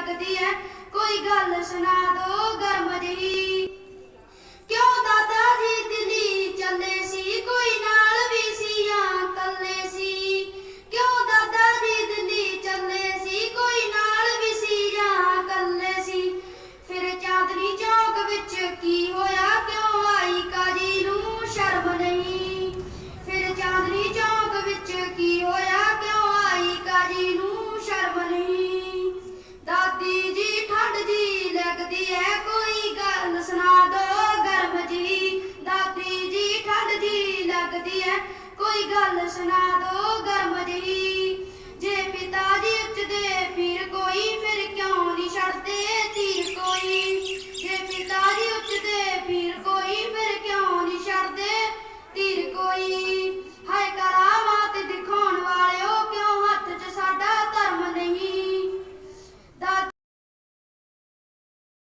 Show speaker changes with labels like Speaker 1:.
Speaker 1: ਲੱਗਦੀ ਐ। ਕੋਈ ਗੱਲ ਸੁਣਾ ਦੋ ਗਰਮ ਜਹੀ। ਕਿਉਂ ਦਾਦਾ ਜੀ ਦਿੱਲੀ ਚੱਲੇ ਸੀ? ਕੋਈ ਨਾਲ ਵੀ ਸੀ ਜਾਂ ਕੱਲੇ ਸੀ? ਕਿਉਂ ਦਾਦਾ ਜੀ ਦਿੱਲੀ ਚੱਲੇ ਸੀ? ਕੋਈ ਨਾਲ ਵੀ ਸੀ ਜਾਂ ਕੱਲੇ ਸੀ? ਫਿਰ ਚਾਦਰੀ ਚੌਕ ਵਿੱਚ ਕੀ ਹੋਇਆ? ਲੱਗਦੀ ਐ। ਕੋਈ ਗੱਲ ਸੁਣਾ ਦੋ ਗਰਮ ਜਹੀ। ਜੇ ਪਿਤਾ ਜੀ ਉੱਚਦੇ ਪੀਰ ਕੋਈ, ਫਿਰ ਕਿਉਂ ਨਹੀਂ ਛੱਡਦੇ ਤੀਰ ਕੋਈ? ਜੇ ਪਿਤਾ ਜੀ ਉੱਚਦੇ ਪੀਰ